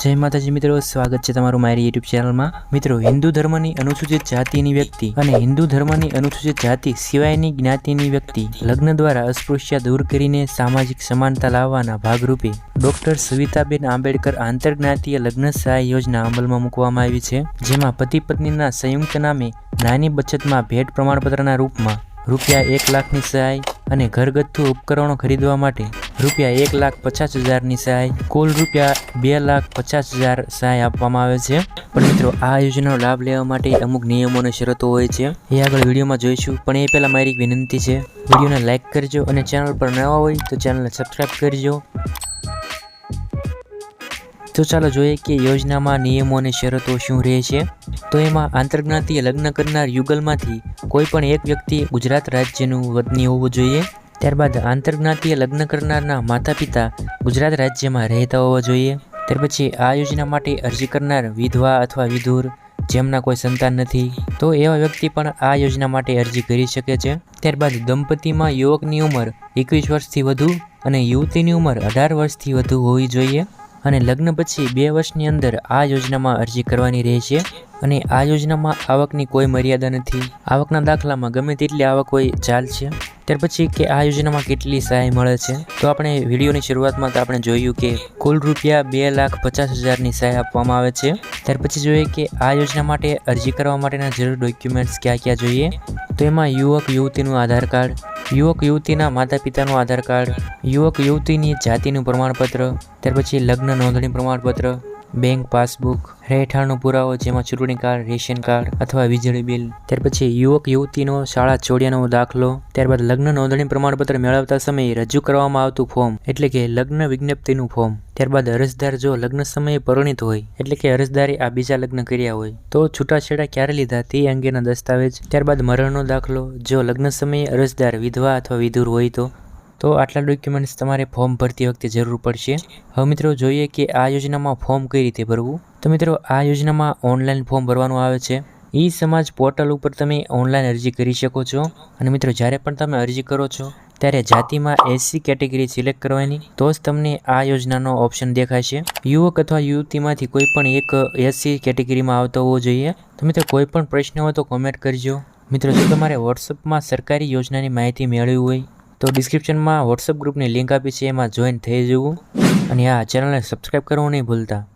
જય માતાજી મિત્રો, સ્વાગત છે તમારું મારી યુટ્યુબ ચેનલમાં મિત્રો, હિન્દુ ધર્મની અનુસૂચિત જાતિની વ્યક્તિ અને હિન્દુ ધર્મની અનુસૂચિત જાતિ સિવાયની જ્ઞાતિની વ્યક્તિ લગ્ન દ્વારા અસ્પૃશ્યતા દૂર કરીને સામાજિક સમાનતા લાવવાના ભાગરૂપે ડોક્ટર સવિતાબેન આંબેડકર આંતરજ્ઞાતીય લગ્ન સહાય યોજના અમલમાં મૂકવામાં આવી છે, જેમાં પતિ પત્નીના સંયુક્ત નામે નાની બચતમાં ભેટ પ્રમાણપત્રના રૂપમાં રૂપિયા એક લાખની સહાય અને ઘરગથ્થુ ઉપકરણો ખરીદવા માટે રૂપિયા એક લાખ પચાસ હજારની સહાય, કુલ રૂપિયા બે લાખ પચાસ હજાર સહાય આપવામાં આવે છે. પણ મિત્રો, આ યોજનાનો લાભ લેવા માટે અમુક નિયમો અને શરતો હોય છે. એ આગળ વિડીયોમાં જોઈશું, પણ એ પહેલાં મારી વિનંતી છે. વિડીયોને લાઇક કરજો અને ચેનલ પર નવા હોય તો ચેનલને સબસ્ક્રાઈબ કરજો. તો ચાલો જોઈએ કે યોજનામાં નિયમો અને શરતો શું રહે છે. તો એમાં આંતરજ્ઞાતીય લગ્ન કરનાર યુગલમાંથી કોઈ પણ એક વ્યક્તિ ગુજરાત રાજ્યનું વતની હોવું જોઈએ. ત્યારબાદ આંતરજ્ઞાતીય લગ્ન કરનારના માતા પિતા ગુજરાત રાજ્યમાં રહેતા હોવા જોઈએ. ત્યાર પછી આ યોજના માટે અરજી કરનાર વિધવા અથવા વિધુર જેમના કોઈ સંતાન નથી, તો એવા વ્યક્તિ પણ આ યોજના માટે અરજી કરી શકે છે. ત્યારબાદ દંપતીમાં યુવકની ઉંમર એકવીસ વર્ષથી વધુ અને યુવતીની ઉંમર અઢાર વર્ષથી વધુ હોવી જોઈએ અને લગ્ન પછી બે વર્ષની અંદર આ યોજનામાં અરજી કરવાની રહે છે અને આ યોજનામાં આવકની કોઈ મર્યાદા નથી. આવકના દાખલામાં ગમે તેટલી આવક હોય ચાલશે. ત્યાર પછી કે આ યોજનામાં કેટલી સહાય મળે છે? તો આપણે વિડીયોની શરૂઆતમાં તો આપણે જોયું કે કુલ રૂપિયા બે લાખ પચાસ હજારની સહાય આપવામાં આવે છે. ત્યાર પછી જોઈએ કે આ યોજના માટે અરજી કરવા માટેના જરૂર ડોક્યુમેન્ટ્સ ક્યાં ક્યાં જોઈએ? તો એમાં યુવક યુવતીનું આધાર કાર્ડ, યુવક યુવતીના માતા પિતાનું આધાર કાર્ડ, યુવક યુવતીની જાતિનું પ્રમાણપત્ર, ત્યાર પછી લગ્ન નોંધણી પ્રમાણપત્ર બેંક પાસબુક રહેઠાણનો પુરાવો, જેમાં ચૂંટણી કાર્ડ, રેશન કાર્ડ અથવા વીજળી બિલ. ત્યાર પછી યુવક, યુવતીનો શાળા છોડ્યાનો દાખલો. ત્યારબાદ લગ્ન નોંધણી પ્રમાણપત્ર મેળવતા સમયે રજૂ કરવામાં આવતું ફોર્મ એટલે કે લગ્ન વિજ્ઞપ્તિનું ફોર્મ ત્યારબાદ અરજદાર જો લગ્ન સમયે પરિણિત હોય, એટલે કે અરજદારે આ બીજા લગ્ન કર્યા હોય, તો છૂટાછેડા ક્યારે લીધા તે અંગેના દસ્તાવેજ. ત્યારબાદ મરણનો દાખલો. જો લગ્ન સમયે અરજદાર વિધવા અથવા વિધુર હોય તો તો આટલા ડોક્યુમેન્ટ્સ તમારે ફોર્મ ભરતી વખતે જરૂર પડશે. હવે મિત્રો જોઈએ કે આ યોજનામાં ફોર્મ કઈ રીતે ભરવું? તો મિત્રો, આ યોજનામાં ઓનલાઈન ફોર્મ ભરવાનું આવે છે. ઈ સમાજ પોર્ટલ ઉપર તમે ઓનલાઈન અરજી કરી શકો છો. અને મિત્રો, જ્યારે પણ તમે અરજી કરો છો, ત્યારે જાતિમાં એસસી કેટેગરી સિલેક્ટ કરવાની, તો જ તમને આ યોજનાનો ઓપ્શન દેખાશે. યુવક અથવા યુવતીમાંથી કોઈ પણ એક એસસી કેટેગરીમાં આવતો હોવો જોઈએ. તો મિત્રો, કોઈ પણ પ્રશ્ન હોય તો કોમેન્ટ કરજો. મિત્રો, જો તમારે વોટ્સઅપમાં સરકારી યોજનાની માહિતી મેળવી હોય તો ડિસ્ક્રિપ્શનમાં વોટ્સઅપ ગ્રુપની લિંક આપી છે, એમાં જોઈન થઈ જવું. અને આ ચેનલને સબસ્ક્રાઈબ કરવું નહીં ભૂલતા.